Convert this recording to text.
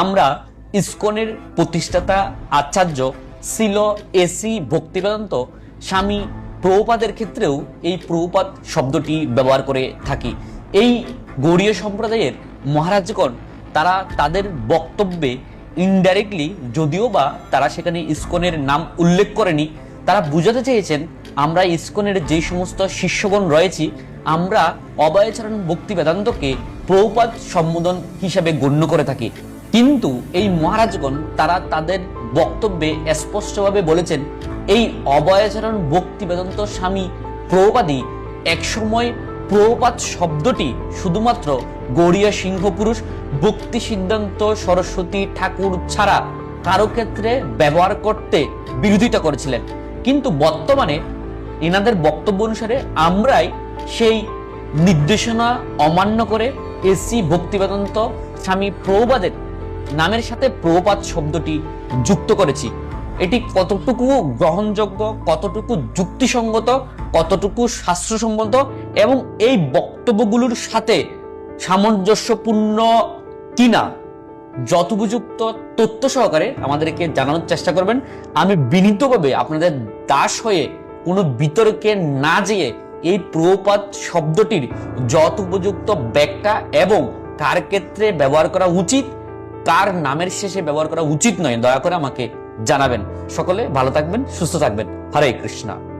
আমরা ইসকনের প্রতিষ্ঠাতা আচার্য শিল এসি ভক্তিবেদান্ত স্বামী প্রভুপাদের ক্ষেত্রেও এই প্রভুপাত শব্দটি ব্যবহার করে থাকি। এই গৌড়ীয় সম্প্রদায়ের মহারাজগণ, তারা তাদের বক্তব্যে ইনডাইরেক্টলি যদিও বা তারা সেখানে ইসকনের নাম উল্লেখ করেনি, তারা বুঝাতে চেয়েছেন, আমরা ইসকনের যে সমস্ত শিষ্যগণ রয়েছি, আমরা অভয়চরণ ভক্তি বেদান্তকে প্রভুপাত সম্বোধন হিসাবে গণ্য করে থাকি। কিন্তু এই মহারাজগণ তারা তাদের বক্তব্যে স্পষ্টভাবে বলেছেন, এই অভয়াচরণ ভক্তি বেদান্ত স্বামী প্রভুপাদই একসময় প্রভুপাত শব্দটি শুধুমাত্র গড়িয়া সিংহ পুরুষ ভক্তি সিদ্ধান্ত সরস্বতী ঠাকুর ছাড়া কারও ক্ষেত্রে ব্যবহার করতে বিরোধিতা করেছিলেন। কিন্তু বর্তমানে এনাদের বক্তব্য অনুসারে আমরাই সেই নির্দেশনা অমান্য করে এসি ভক্তিবেদান্ত স্বামী প্রভুপাদের নামের সাথে প্রভুপাত শব্দটি যুক্ত করেছি। এটি কতটুকু গ্রহণযোগ্য, কতটুকু যুক্তিসঙ্গত, কতটুকু শাস্ত্রসম্মত এবং এই বক্তব্যগুলোর সাথে সামঞ্জস্যপূর্ণ কিনা যথোপযুক্ত তথ্য সহকারে আমাদেরকে জানানোর চেষ্টা করবেন। আমি বিনীতভাবে আপনাদের দাস হয়ে কোনো বিতর্কে না যেয়ে এই প্রপাত শব্দটির যথোপযুক্ত ব্যাখ্যা এবং কার ক্ষেত্রে ব্যবহার করা উচিত কার নামের শেষে ব্যবহার করা উচিত নয়। দয়া করে আমাকে জানাবেন। সকলে ভালো থাকবেন, সুস্থ থাকবেন। হরে কৃষ্ণা।